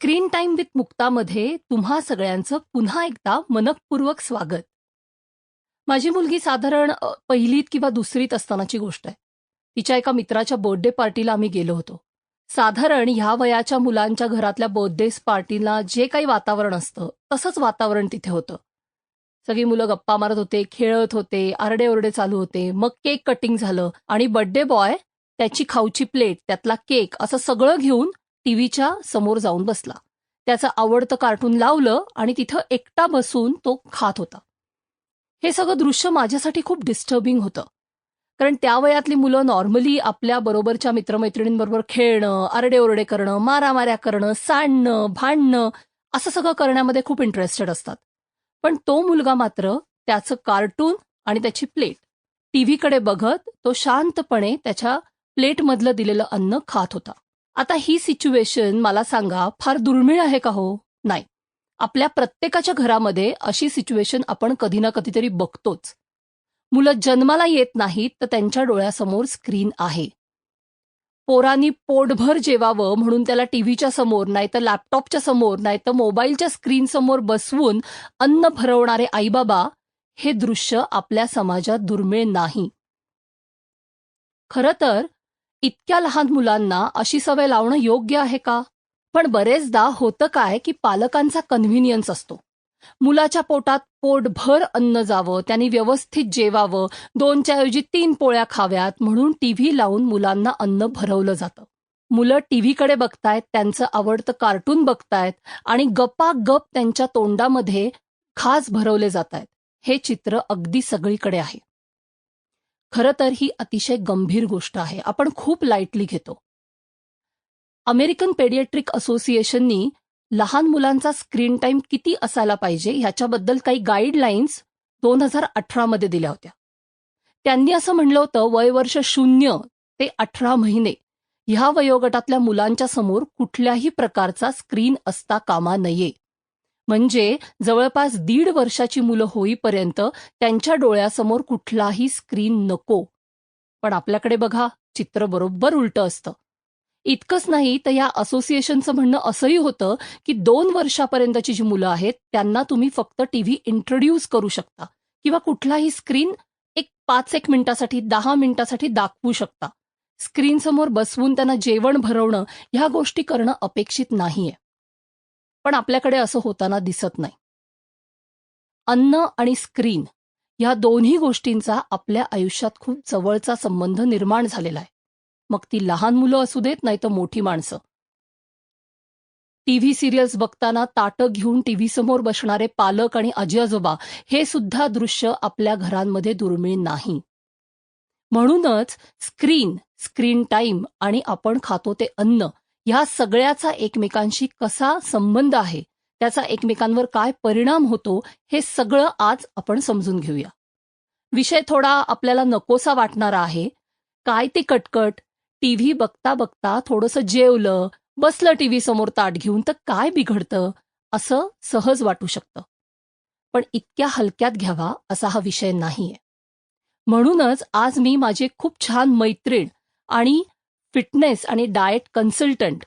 Screen time with मुक्तामध्ये तुम्हा सगळ्यांचं पुन्हा एकदा मनपूर्वक स्वागत. माझी मुलगी साधारण पहिलीत किंवा दुसरीत असतानाची गोष्ट आहे. तिच्या एका मित्राच्या बर्थडे पार्टीला आम्ही गेलो होतो. साधारण ह्या वयाच्या मुलांच्या घरातल्या बर्थडे पार्टीला जे काही वातावरण असतं तसंच वातावरण तिथे होतं. सगळी मुलं गप्पा मारत होते खेळत होते आरडेओरडे चालू होते मग केक कटिंग झालं आणि बर्थडे बॉय त्याची खाऊची प्लेट त्यातला केक असं सगळं घेऊन टीव्हीच्या समोर जाऊन बसला. त्याचं आवडतं कार्टून लावलं आणि तिथं एकटा बसून तो खात होता. हे सगळं दृश्य माझ्यासाठी खूप डिस्टर्बिंग होतं. कारण त्या वयातली मुलं नॉर्मली आपल्या बरोबरच्या मित्रमैत्रिणींबरोबर खेळणं आरडेओरडे करणं मारामाऱ्या करणं सांडणं भांडणं असं सगळं करण्यामध्ये खूप इंटरेस्टेड असतात. पण तो मुलगा मात्र त्याचं कार्टून आणि त्याची प्लेट टीव्हीकडे बघत तो शांतपणे त्याच्या प्लेटमधलं दिलेलं अन्न खात होता. आता ही सिच्युएशन मला सांगा फार दुर्मिळ आहे का हो? नाही. आपल्या प्रत्येकाच्या घरामध्ये अशी सिच्युएशन आपण कधी ना कधीतरी बघतोच. मुलं जन्माला येत नाहीत तर त्यांच्या डोळ्यासमोर स्क्रीन आहे. पोरांनी पोटभर जेवावं म्हणून त्याला टीव्हीच्या समोर नाही तर लॅपटॉपच्या समोर नाही तर मोबाईलच्या स्क्रीन समोर बसवून अन्न भरवणारे आईबाबा हे दृश्य आपल्या समाजात दुर्मिळ नाही. खरं तर इतक्या लहान मुलांना अशी सवय लावणं योग्य आहे का? पण बरेचदा होतं काय की पालकांचा कन्व्हिनियन्स असतो. मुलाच्या पोटात पोटभर अन्न जावं त्यांनी व्यवस्थित जेवावं दोनच्या ऐवजी तीन पोळ्या खाव्यात म्हणून टीव्ही लावून मुलांना अन्न भरवलं जातं. मुलं टीव्हीकडे बघतायत त्यांचं आवडतं कार्टून बघतायत आणि गप्पा गप त्यांच्या तोंडामध्ये खास भरवले जात आहेत हे चित्र अगदी सगळीकडे आहे. खरं तर ही अतिशय गंभीर गोष्ट आहे. आपण खूप लाईटली घेतो. अमेरिकन पेडिएट्रिक असोसिएशननी लहान मुलांचा स्क्रीन टाईम किती असायला पाहिजे ह्याच्याबद्दल काही गाईडलाईन्स दोन हजार अठरामध्ये दिल्या होत्या. त्यांनी असं म्हणलं होतं वयवर्ष शून्य ते अठरा महिने ह्या वयोगटातल्या मुलांच्या समोर कुठल्याही प्रकारचा स्क्रीन असता कामा नये. म्हणजे जवळपास दीड वर्षाची मुलं होईपर्यंत त्यांच्या डोळ्यासमोर कुठलाही स्क्रीन नको. पण आपल्याकडे बघा चित्र बरोबर उलटं असतं. इतकंच नाही तर या असोसिएशनचं म्हणणं असंही होतं की दोन वर्षापर्यंतची जी मुलं आहेत त्यांना तुम्ही फक्त टीव्ही इंट्रोड्यूस करू शकता. किंवा कुठलाही स्क्रीन एक पाच एक मिनिटासाठी दहा मिनिटासाठी दाखवू शकता. स्क्रीनसमोर बसवून त्यांना जेवण भरवणं ह्या गोष्टी करणं अपेक्षित नाहीये. पण आपल्याकडे असं होताना दिसत नाही. अन्न आणि स्क्रीन या दोन्ही गोष्टींचा आपल्या आयुष्यात खूप जवळचा संबंध निर्माण झालेला आहे. मग ती लहान मुलं असू देत नाही तर मोठी माणसं. टीव्ही सिरियल्स बघताना ताटं घेऊन टीव्ही समोर बसणारे पालक आणि आजी आजोबा हे सुद्धा दृश्य आपल्या घरांमध्ये दुर्मिळ नाही. म्हणूनच स्क्रीन स्क्रीन टाईम आणि आपण खातो ते अन्न ह्या सगळ्याचा एकमेकांशी कसा संबंध आहे? त्याचा एकमेकांवर काय परिणाम होतो? हे सगळं आज आपण समजून घेऊया. विषय थोडा आपल्याला नकोसा वाटणारा आहे. काय ते कटकट? टीव्ही बघता बघता थोडंसं जेवलं बसलं टीव्ही समोर ताट घेऊन तर काय बिघडतं? असं सहज वाटू शकतं. पण इतक्या हलक्यात घ्यावा असा हा विषय नाहीये. म्हणूनच आज मी माझी खूप छान मैत्रीण आणि फिटनेस आणि डाएट कन्सल्टंट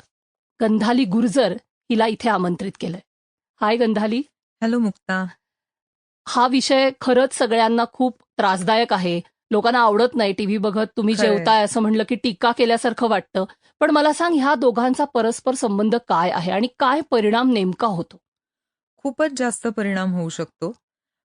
गंधाली गुर्जर हिला इथे आमंत्रित केलंय. हाय गंधाली. हॅलो मुक्ता. हा विषय खरंच सगळ्यांना खूप त्रासदायक आहे. लोकांना आवडत नाही टीव्ही बघत तुम्ही. जेवताय असं म्हणलं की टीका केल्यासारखं वाटतं. पण मला सांग ह्या दोघांचा परस्पर संबंध काय आहे आणि काय परिणाम नेमका होतो? खूपच जास्त परिणाम होऊ शकतो.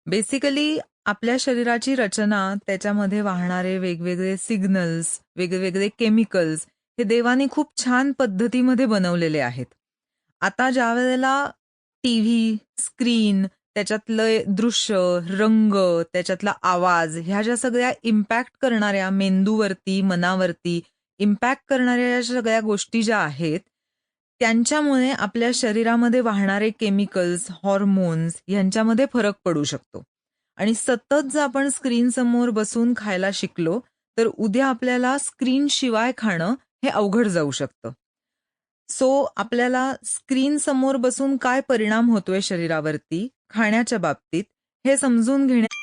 बेसिकली आपल्या शरीराची रचना त्याच्यामध्ये वाहणारे वेगवेगळे सिग्नल्स वेगवेगळे केमिकल्स हे देवाने खूप छान पद्धतीमध्ये बनवलेले आहेत. आता ज्या वेळेला टीव्ही स्क्रीन त्याच्यातलं दृश्य रंग त्याच्यातला आवाज ह्या ज्या सगळ्या इम्पॅक्ट करणाऱ्या मेंदूवरती मनावरती इम्पॅक्ट करणाऱ्या या सगळ्या गोष्टी ज्या आहेत त्यांच्यामुळे आपल्या शरीरामध्ये वाहणारे केमिकल्स हॉर्मोन्स यांच्यामध्ये फरक पडू शकतो. आणि सतत जर आपण स्क्रीन समोर बसून खायला शिकलो तर उद्या आपल्याला स्क्रीन शिवाय खाणं हे अवघड जाऊ शकतं. सो आपल्याला स्क्रीन समोर बसून काय परिणाम होतोय शरीरावरती खाण्याच्या बाबतीत हे समजून घेण्या